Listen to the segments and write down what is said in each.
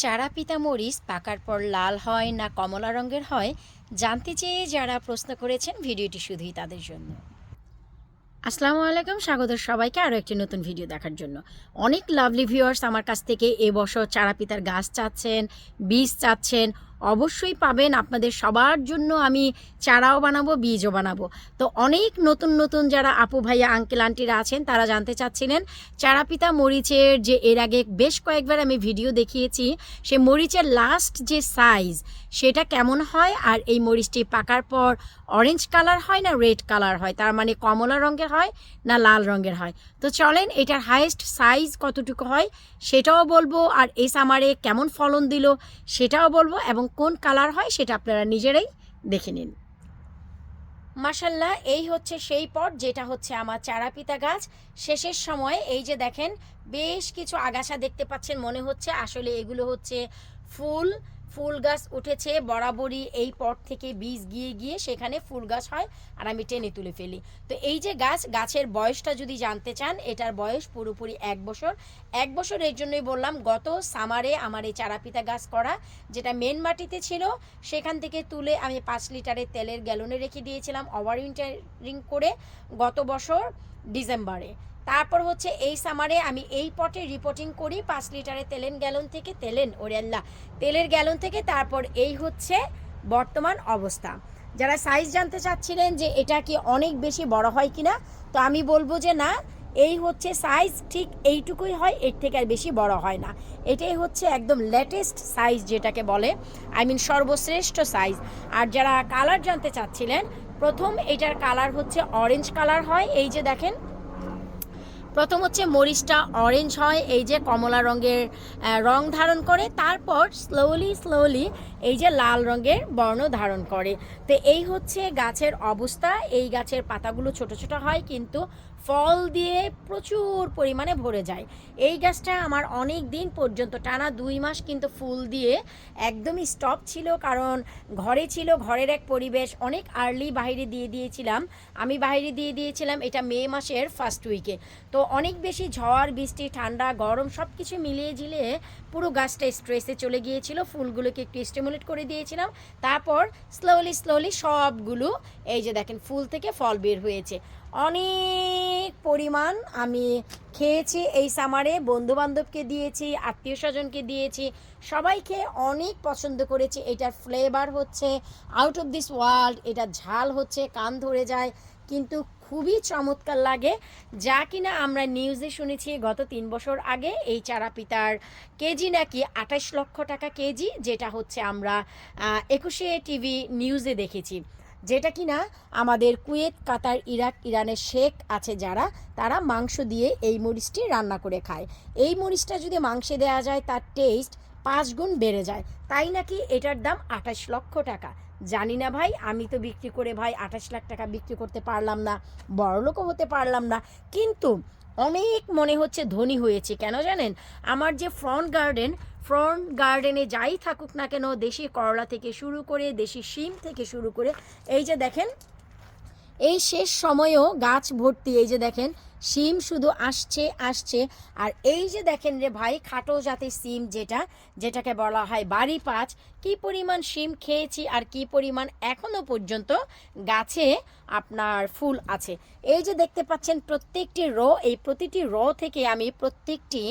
চারা পিতা মরিচ পাকার পর লাল হয় না কমলা রঙের হয়, জানতে চেয়ে যারা প্রশ্ন করেছেন ভিডিওটি শুধুই তাদের জন্য। আসসালামু আলাইকুম, স্বাগত সবাইকে আরও একটি নতুন ভিডিও দেখার জন্য। অনেক লাভলি ভিউয়ার্স আমার কাছ থেকে এবছর চারাপিতার গাছ চাচ্ছেন, বীজ চাচ্ছেন অবশ্যই পাবেন। আপনাদের সবার জন্য আমি চারাও বানাবো, বীজও বানাবো। তো অনেক নতুন নতুন যারা আপু ভাইয়া আঙ্কেল আন্টিরা আছেন, তারা জানতে চাচ্ছিলেন চারাপিতা মরিচের যে এর আগে বেশ কয়েকবার আমি ভিডিও দেখিয়েছি, সে মরিচের লাস্ট যে সাইজ সেটা কেমন হয়? আর এই মরিচটি পাকার পর অরেঞ্জ কালার হয় না রেড কালার হয়? তার মানে কমলা রঙের হয় না লাল রঙের হয়? তো চলেন, এটার হাইয়েস্ট সাইজ কতটুকু হয়, সেটাও বলব। আর এই সামারে কেমন ফলন দিল, সেটাও বলব। এবং কোন কালার হয় সেটা আপনারা নিজেরাই দেখে নিন। মাসাল্লাহ এই হচ্ছে সেই পট যেটা হচ্ছে আমার চারাপিতা গাছ। শেষের সময় এই যে দেখেন, বেশ কিছু আগাছা দেখতে পাচ্ছেন, মনে হচ্ছে আসলে এগুলো হচ্ছে ফুল। ফুল গাছ উঠেছে বরাবরই এই পট থেকে বীজ গিয়ে গিয়ে সেখানে ফুল গাছ হয় আর আমি টেনে তুলে ফেলি। তো এই যে গাছ, গাছের বয়সটা যদি জানতে চান, এটার বয়স পুরোপুরি এক বছর। এক বছর এর জন্যই বললাম, গত সামারে আমার এই চারাপিতা গাছ করা, যেটা মেন মাটিতে ছিল, সেখান থেকে তুলে আমি পাঁচ লিটারের তেলের গ্যালনে রেখে দিয়েছিলাম ওভার উইন্টারিং করে গত বছর ডিসেম্বরে। তারপর হচ্ছে এই সামারে আমি এই পটে রিপোর্টিং করি, পাঁচ লিটারের তেলেন গ্যালন থেকে তেলেন ওরে আল্লাহ, তেলের গ্যালন থেকে তারপর এই হচ্ছে বর্তমান অবস্থা। যারা সাইজ জানতে চাচ্ছিলেন যে এটা কি অনেক বেশি বড় হয় কিনা, তো আমি বলব যে না, এই হচ্ছে সাইজ ঠিক এইটুকুই হয়, এর থেকে আর বেশি বড় হয় না। এটাই হচ্ছে একদম লেটেস্ট সাইজ যেটাকে বলে আই মিন সর্বশ্রেষ্ঠ সাইজ আর যারা কালার জানতে চাচ্ছিলেন, প্রথম এটার কালার হচ্ছে অরেঞ্জ কালার হয়, এই যে দেখেন প্রথম হচ্ছে মরিচটা অরেঞ্জ হয়, এই যে কমলা রঙের রং ধারণ করে। তারপর স্লোলি স্লোলি এই যে লাল রঙের বর্ণ ধারণ করে। তো এই হচ্ছে গাছের অবস্থা। এই গাছের পাতাগুলো ছোট ছোট হয়, কিন্তু ফল দিয়ে প্রচুর পরিমাণে ভরে যায়। এই গাছটা আমার অনেক দিন পর্যন্ত, টানা দুই মাস কিন্তু ফুল দিয়ে একদমই স্টপ ছিল, কারণ ঘরে ছিল, ঘরের এক পরিবেশ। অনেক আর্লি বাইরে দিয়ে দিয়েছিলাম। আমি বাইরে দিয়ে দিয়েছিলাম, এটা মে মাসের ফার্স্ট উইকে তো অনেক বেশি ঝড়, বৃষ্টি, ঠান্ডা, গরম সব কিছু মিলিয়ে ঝিলিয়ে পুরো গাছটা স্ট্রেসে চলে গিয়েছিল। ফুলগুলোকে একটু করে দিয়েছিলাম। তারপর স্লোলি স্লোলি সবগুলো এই যে দেখেন, ফুল থেকে ফল বের হয়েছে। অনেক পরিমাণ আমি খেয়েছি এই সামারে বন্ধু বান্ধবকে দিয়েছি, আত্মীয় স্বজনকে দিয়েছি, সবাইকে অনেক পছন্দ করেছি। এটার ফ্লেভার হচ্ছে আউট অফ দিস ওয়ার্ল্ড এটা ঝাল হচ্ছে, কান ধরে যায়। কিন্তু খুবই চমৎকার লাগে, যা কিনা আমরা নিউজে শুনেছি গত তিন বছর আগে, এই চারা পিতার কেজি নাকি আঠাশ লক্ষ টাকা কেজি, যেটা হচ্ছে আমরা একুশে টিভি নিউজে দেখেছি। যেটা কিনা আমাদের কুয়েত, কাতার, ইরাক, ইরানের শেখ আছে যারা, তারা মাংস দিয়ে এই মরিচটি রান্না করে খায়। এই মরিচটা যদি মাংসে দেওয়া যায়, তার টেস্ট পাঁচ গুণ বেড়ে যায়। তাই নাকি এটার দাম আঠাশ লক্ষ টাকা? জানি না ভাই, আমি তো বিক্রি করে ভাই আঠাশ লাখ টাকা বিক্রি করতে পারলাম না বড়লোকও হতে পারলাম না। কিন্তু অনেক মনে হচ্ছে ধনী হয়েছে, কেন জানেন? আমার যে ফ্রন্ট গার্ডেন ফ্রন্ট গার্ডেনে যাই থাকুক না কেন, দেশি করলা থেকে শুরু করে, দেশি শিম থেকে শুরু করে, এই যে দেখেন এই শেষ সময়েও গাছ ভর্তি। এই যে দেখেন সিম শুধু আসছে আসছে। আর এই যে দেখেন রে ভাই, খাটো জাতের সিম যেটা, যেটাকে বলা হয় বাড়ি পাঁচ, কি পরিমাণ সিম খেয়েছি আর কি পরিমাণ এখনও পর্যন্ত গাছে আপনার ফুল আছে। এই যে দেখতে পাচ্ছেন, প্রত্যেকটি র, এই প্রতিটি র থেকে আমি প্রত্যেকটি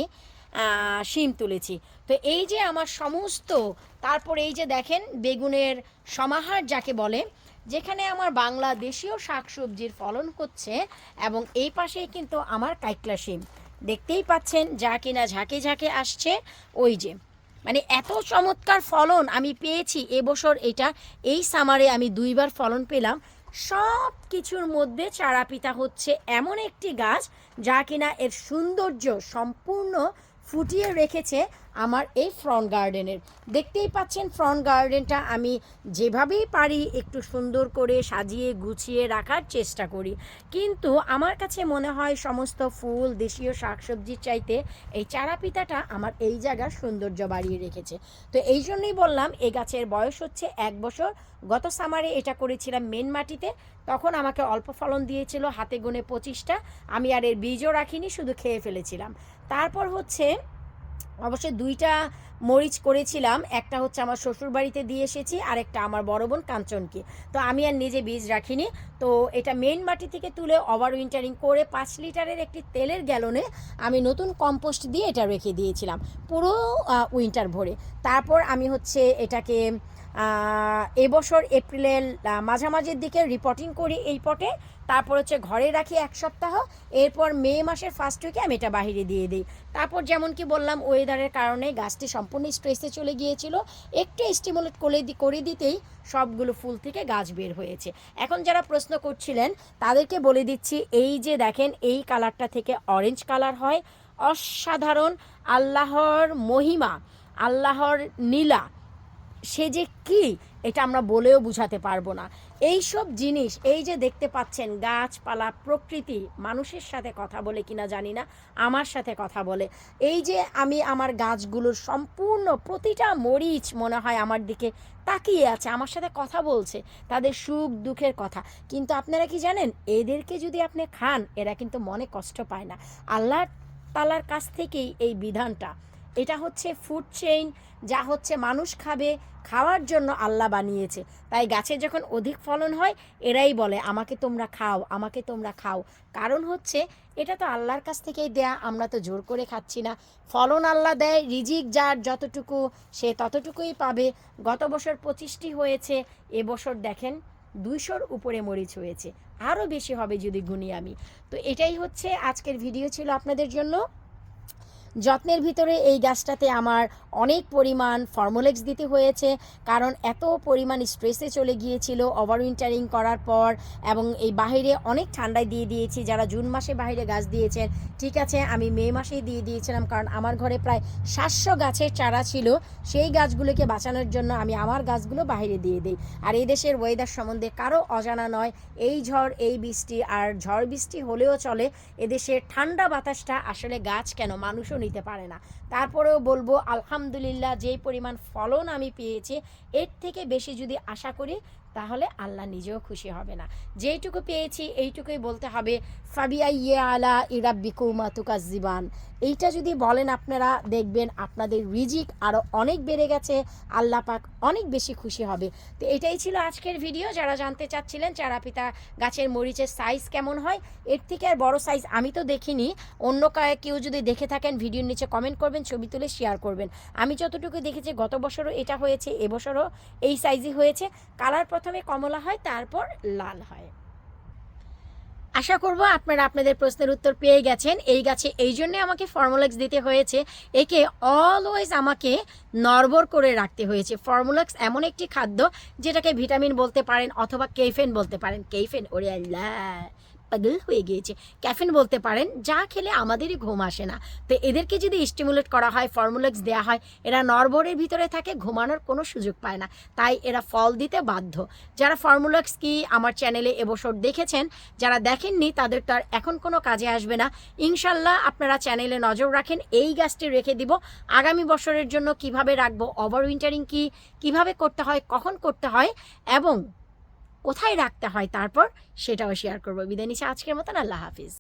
শিম তুলেছি। তো এই যে আমার সমস্ত, তারপর এই যে দেখেন বেগুনের সমাহার যাকে বলে, যেখানে আমার বাংলাদেশীয় শাকসবজির ফলন হচ্ছে এবং এই পাশেই কিন্তু আমার কাইকলা শিম। দেখতেই পাচ্ছেন যা কিনা ঝাঁকে ঝাঁকে আসছে। ওই যে মানে এত চমৎকার ফলন আমি পেয়েছি এবছর এটা। এই সামারে আমি দুইবার ফলন পেলাম। সব কিছুর মধ্যে চারাপিতা হচ্ছে এমন একটি গাছ যা কিনা এর সৌন্দর্য সম্পূর্ণ ফুটিয়ে রেখেছে আমার এই ফ্রন্ট গার্ডেনের দেখতেই পাচ্ছেন ফ্রন্ট গার্ডেনটা আমি যেভাবেই পারি একটু সুন্দর করে সাজিয়ে গুছিয়ে রাখার চেষ্টা করি। কিন্তু আমার কাছে মনে হয় সমস্ত ফুল, দেশীয় শাকসবজির চাইতে এই চারা পিতাটা আমার এই জায়গার সৌন্দর্য বাড়িয়ে রেখেছে। তো এই জন্যই বললাম এই গাছের বয়স হচ্ছে এক বছর। গত সামারে এটা করেছিলাম মেন মাটিতে। তখন আমাকে অল্প ফলন দিয়েছিল, হাতে গুনে পঁচিশটা। আমি আর এর বীজও রাখিনি, শুধু খেয়ে ফেলেছিলাম। তারপর হচ্ছে অবশ্যই দুইটা মরিচ করেছিলাম, একটা হচ্ছে আমার শ্বশুর বাড়িতে দিয়ে এসেছি, আর একটা আমার বড় বোন কাঞ্চনকে। তো আমি আর নিজে বীজ রাখিনি। তো এটা মেন মাটি থেকে তুলে ওভার উইন্টারিং করে পাঁচ লিটারের একটি তেলের গ্যালনে আমি নতুন কম্পোস্ট দিয়ে এটা রেখে দিয়েছিলাম, পুরো উইন্টার ভরে। তারপর আমি হচ্ছে এটাকে এবছর এপ্রিলের মাঝামাঝির দিকে রিপোর্টিং করি এই পটে। তারপর হচ্ছে ঘরে রাখি এক সপ্তাহ, এরপর মে মাসের ফার্স্ট উইকে আমি এটা বাইরে দিয়ে দিই। তারপর যেমন কি বললাম ওয়েদারের কারণে গাছটি সম্পূর্ণ স্ট্রেসে চলে গিয়েছিল। একটু স্টিমুলেট করে দি- করে দিতেই সবগুলো ফুল থেকে গাছ বের হয়েছে। এখন যারা প্রশ্ন করছিলেন, তাদেরকে বলে দিচ্ছি, এই যে দেখেন, এই কালারটা থেকে অরেঞ্জ কালার হয়। অসাধারণ, আল্লাহর মহিমা, আল্লাহর নীলা। সে যে কি এটা আমরা বলেও বুঝাতে পারব না। এই সব জিনিস, এই যে দেখতে পাচ্ছেন গাছপালা, প্রকৃতি, মানুষের সাথে কথা বলে কিনা জানি না, আমার সাথে কথা বলে। এই যে আমি আমার গাছগুলোর সম্পূর্ণ প্রতিটা মরিচ মনে হয় আমার দিকে তাকিয়ে আছে, আমার সাথে কথা বলছে, তাদের সুখ দুঃখের কথা। কিন্তু আপনারা কি জানেন, এদেরকে যদি আপনি খান, এরা কিন্তু মনে কষ্ট পায় না। আল্লাহ তালার কাছ থেকেই এই বিধানটা এটা হচ্ছে ফুড চেইন যা হচ্ছে মানুষ খাবে, খাওয়ার জন্য আল্লাহ বানিয়েছে। তাই গাছে যখন অধিক ফলন হয়, এরাই বলে, আমাকে তোমরা খাও, আমাকে তোমরা খাও। কারণ হচ্ছে, এটা তো আল্লাহর কাছ থেকেই দেয়া, আমরা তো জোর করে খাচ্ছি না। ফলন আল্লাহ দেয়, রিজিক যার যতটুকু, সে ততটুকুই পাবে। গত বছর পঁচিশটি হয়েছে এবছর দেখেন, দুইশোর উপরে মরিচ হয়েছে। আরও বেশি হবে যদি গুনি আমি। তো এটাই হচ্ছে আজকের ভিডিও ছিল আপনাদের জন্য। যত্নের ভিতরে এই গাছটাতে আমার অনেক পরিমাণ ফর্মুলেক্স দিতে হয়েছে, কারণ এত পরিমাণ স্ট্রেসে চলে গিয়েছিল ওভার উইন্টারিং করার পর এবং এই বাইরে অনেক ঠান্ডায় দিয়ে দিয়েছি, যারা জুন মাসে বাইরে গাছ দিয়েছেন, ঠিক আছে, আমি মে মাসেই দিয়ে দিয়েছিলাম, কারণ আমার ঘরে প্রায় সাতশো গাছের চারা ছিল, সেই গাছগুলোকে বাঁচানোর জন্য আমি আমার গাছগুলো বাইরে দিয়ে দিই। আর এই দেশের ওয়েদার সম্বন্ধে কারও অজানা নয়, এই ঝড়, এই বৃষ্টি, আর ঝড় বৃষ্টি হলেও চলে এদেশের ঠান্ডা বাতাসটা আসলে গাছ কেন, মানুষও নিতে পারে না। তারপরেও বলব, আলহামদুলিল্লাহ, যেই পরিমাণ ফলন আমি পেয়েছি, এর থেকে বেশি যদি আশা করি তাহলে আল্লাহ নিজেও খুশি হবে না। যেইটুকু পেয়েছি, এইটুকুই বলতে হবে ফাবিয়া ইয়ে আলা ইরাব্বিকুমা তুকাজিবান এইটা যদি বলেন আপনারা, দেখবেন আপনাদের রিজিক আরও অনেক বেড়ে গেছে, আল্লাহ পাক অনেক বেশি খুশি হবে। তো এটাই ছিল আজকের ভিডিও। যারা জানতে চাচ্ছিলেন চারা পিতা গাছের মরিচের সাইজ কেমন হয়, এর থেকে আর বড় সাইজ আমি তো দেখিনি। অন্য কেউ যদি দেখে থাকেন, ভিডিওর নিচে কমেন্ট করবেন, ছবি তুলে শেয়ার করবেন। আমি যতটুকু দেখেছি, গত বছরও এটা হয়েছে, এবছরও এই সাইজই হয়েছে। কালার প্রথমে কমলা হয়, তারপর লাল হয়। আশা করব আপনারা আপনাদের প্রশ্নের উত্তর পেয়ে গেছেন। এই গাছে এই জন্যে আমাকে ফর্মুলাক্স দিতে হয়েছে। একে অলওয়েজ আমাকে নরবর করে রাখতে হয়েছে। ফর্মুলাক্স এমন একটি খাদ্য যেটাকে ভিটামিন বলতে পারেন অথবা কেফেন বলতে পারেন। কেফেন ওরে পাগল হয়ে গিয়েছে। ক্যাফিন বলতে পারেন, যা খেলে আমাদেরই ঘুম আসে না। তো এদেরকে যদি স্টিমুলেট করা হয় ফর্মুলাক্স দেওয়া হয়, এরা নরবরের ভিতরে থাকে, ঘুমানোর কোনো সুযোগ পায় না। তাই এরা ফল দিতে বাধ্য। যারা ফর্মুলাক্স কি আমার চ্যানেলে এবছর দেখেছেন, যারা দেখেননি, তাদের তো আর এখন কোনো কাজে আসবে না। ইনশাল্লাহ আপনারা চ্যানেলে নজর রাখেন, এই গাছটি রেখে দিব। আগামী বছরের জন্য কীভাবে রাখব ওভার উইন্টারিং কি, কীভাবে করতে হয়, কখন করতে হয়, এবং কোথায় রাখতে হয় তারপর সেটাও শেয়ার করব। বিদায় নিচ্ছি আজকের মতন আল্লাহ হাফিজ।